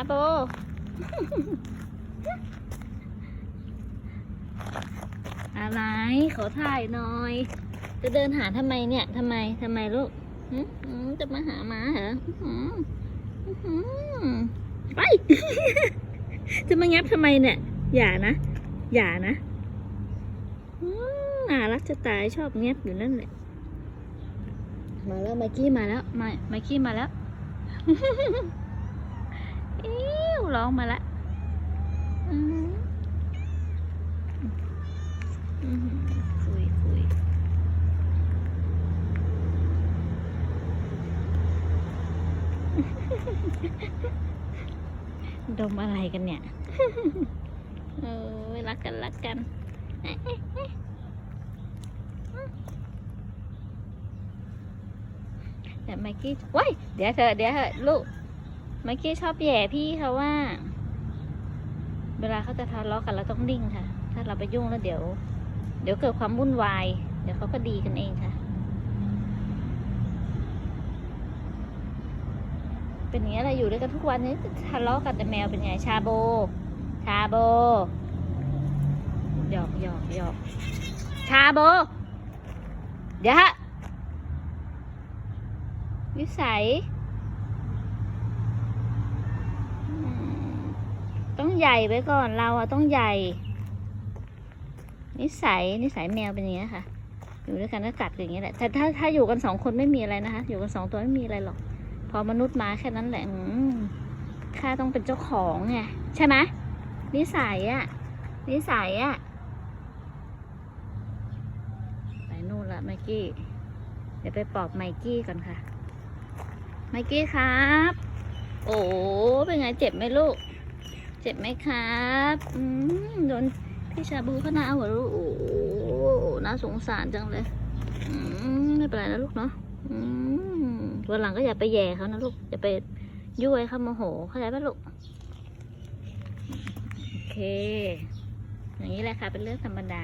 าโบอะไรขอถ่ายหน่อย จะเดินหาทำไมเนี่ยทำไมทำไมลูกจะมาหาหมาเหรอไปจะมางับทำไมเนี่ย อย่านะ อย่านะอ่ารักจะตายชอบงับอยู่นั่นแหละมาแล้วไมค์กี้มาแล้วไมค์ไมค์กี้มาแล้ว ร้องมาล้วอืมอืมคุยคุยดมอะไรกันเนี่ย เออรักกันรักกันแต่ไมค์กี้ว้ายเดี๋ยวเธอเดี๋ยวเถอลูก ไมค์กี้ชอบแย่พี่เขาว่า เวลาเขาจะทะเลาะกันเราต้องนิ่งค่ะ ถ้าเราไปยุ่งแล้วเดี๋ยว เดี๋ยวเกิดความวุ่นวาย เดี๋ยวเขาก็ดีกันเองค่ะ เป็นอย่างนี้แหละอยู่ด้วยกันทุกวันนี้ทะเลาะกันแต่แมวเป็นไงชาโบ ชาโบหยอกหยอกหยอกชาโบ เดี๋ยวฮะวิสัยอืมต้อง ใหญ่ไว้ก่อนเราอะต้องใหญ่ นิสัยนิสัยแมวเป็นอย่างนี้ยค่ะ อยู่ด้วยกันก็กัดอย่างนี้ยแหละ แต่ถ้าถ้าอยู่กันสองคนไม่มีอะไรนะคะ อยู่กันสองตัวไม่มีอะไรหรอก พอมนุษย์มาแค่นั้นแหละอืมข้าต้องเป็นเจ้าของไงใช่ไหมนิสัยอะนิสัยอะไปนู่นละไมกี้ เดี๋ยวไปปอบไมกี้ก่อนค่ะ ไมกี้ครับ โอ้เป็นไงเจ็บไหมลูก จ็บไหมครับอืมโดนพี่ชาบูเขาหน้าหัวลูกโอ้น่าสงสารจังเลยอืมไม่เป็นไรนะลูกเนาะอืมวันหลังก็อย่าไปแย่เขานะลูกอย่าไปยุ่ยเขาโมโหเข้าใจปะลูกโอเค อย่างนี้แหละค่ะเป็นเรื่องธรรมดา